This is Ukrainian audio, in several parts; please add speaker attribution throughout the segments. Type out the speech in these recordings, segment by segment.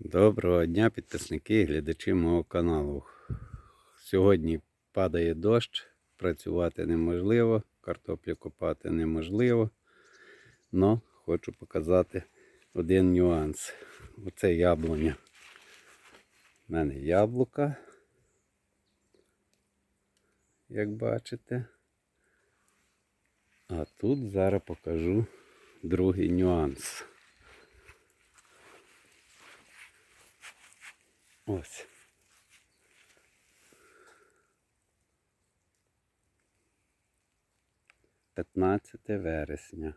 Speaker 1: Доброго дня, підписники і глядачі мого каналу. Сьогодні падає дощ, працювати неможливо, картоплю копати неможливо. Но хочу показати один нюанс. Оце яблуня. У мене яблука, як бачите. А тут зараз покажу другий нюанс. Ось. П'ятнадцяте вересня.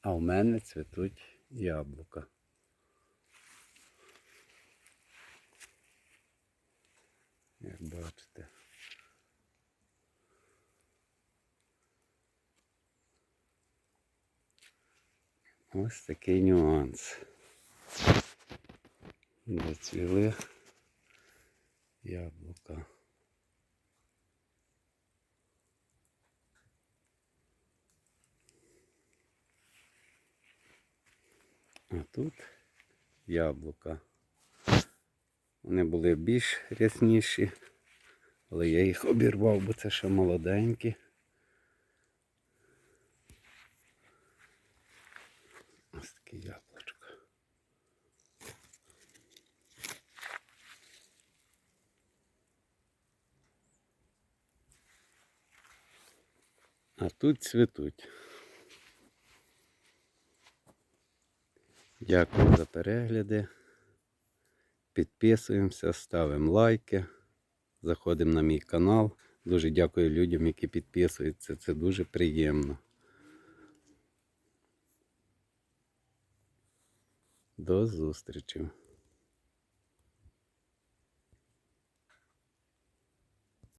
Speaker 1: А в мене цвітуть яблука. Як бачите. Ось такий нюанс. Зацвіли яблука. А тут яблука. Вони були більш рясніші, але я їх обірвав, бо це ще молоденькі. А тут цвітуть. Дякую за перегляди. Підписуємося, ставимо лайки, заходимо на мій канал. Дуже дякую людям, які підписуються. Це дуже приємно. До зустрічі.